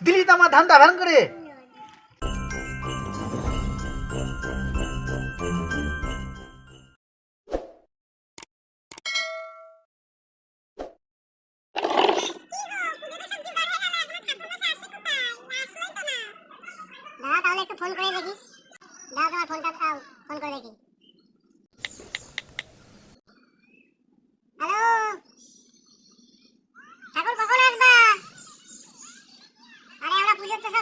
দিলি তো আমার ধান্দা ভ্যান করে। ফোন করে দেখি তোমার ফোনটা দাও ফোন করে দেখি হ্যালো ঠাকুর কখন আসবা আরে আমরা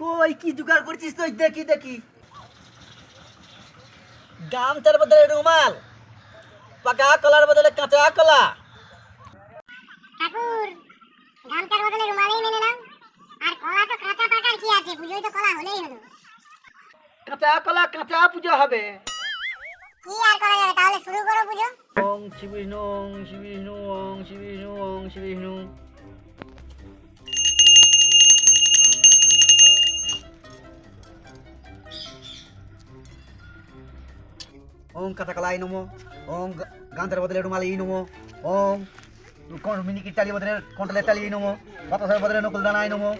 কই কি জোগাড় করছিস তুই? দেখি দেখি। গামছার বদলে রুমাল পাকা কলার বদলে কাঁচা কলা। ঠাকুর গামছার বদলে রুমালেই মেনে নাও। আর কলা তো কাঁচা পাকার কি আছে? পুজোয় তো কলা হলেই হলো। কাঁচা কলা কাঁচা পুজো হবে। কি আর করা যাবে? তাহলে শুরু করো পুজো। ওং শ্রী বিষ্ণু ওং শ্রী বিষ্ণু ওং শ্রী বিষ্ণু ওং বিষ্ণু। ওং কাঁচাকলাই নমো ওং গান্ধার বদলে রুমালি নমো ওং মিনিকির টালি বদলে কন্টলের টালি নমো, বাতাসের বদলে নকুল দানাই নমো।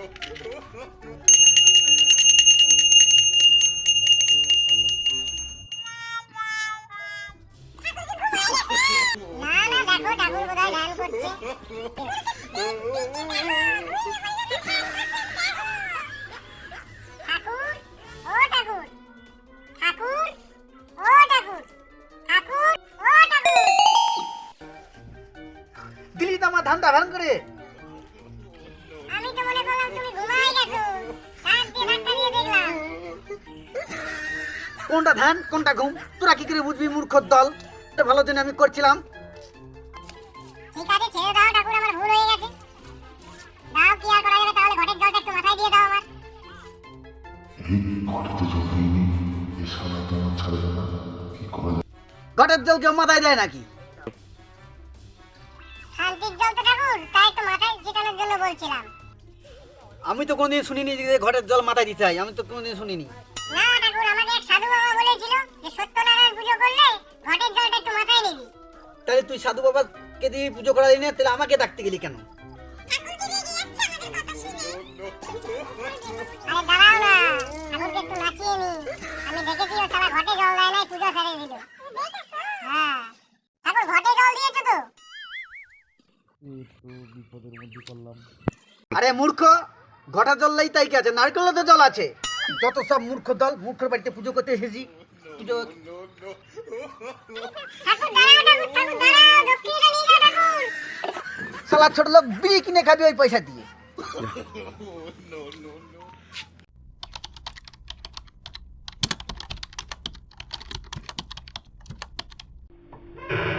না না দেখো ঠাকুর বোধহয় গান করছে। ভ্যান করে। আমি তো মনে করলাম তুমি ঘুমাই গেছো। কান দিয়ে ধাক্কা দিয়ে দেখলাম। কোনটা ধান কোনটা ঘুম? তোরা কি করে বুঝবি মূর্খর দল? এটা ভালো জন্য আমি করছিলাম। ঠিক আছে ছেড়ে দাও ঠাকুর আমার ভুল হয়ে গেছে। দাও কি আর করা যাবে তাহলে? ঘটের জলটা একটু মাথায় দিয়ে দাও আমার। জল হয়নি এ সারা তো আমার ছাড়বে না। কি করা যায়? ঘটের জল কেউ মাথায় দেয় নাকি? শান্তির জল তো তাই তো মাথায় ছিটানোর জন্য বলছিলাম। আমি তো কোনোদিন শুনিনি যে ঘরের জল মাথায় দিতে হয়। আমি তো কোনোদিন শুনিনি। না ঠাকুর আমাকে এক সাধু বাবা বলেছিল যে সত্যনারায়ণ পুজো করলে ঘটের জলটা একটু মাথায় নিবি। তাহলে তুই সাধু বাবাকে দিয়ে পুজো করালি না? তাহলে আমাকে ডাকতে গেলি কেন? বিপদের মধ্যে পড়লাম। আরে মূর্খ ঘটা জল লাই তাই কি আছে? নারকেল তো জল আছে। যত সব মূর্খ দল মূর্খের বাড়িতে পুজো করতে এসেছি। পুজো সালা ছোট লোক বিড়ি কিনে খাবি ওই পয়সা দিয়ে। Yeah.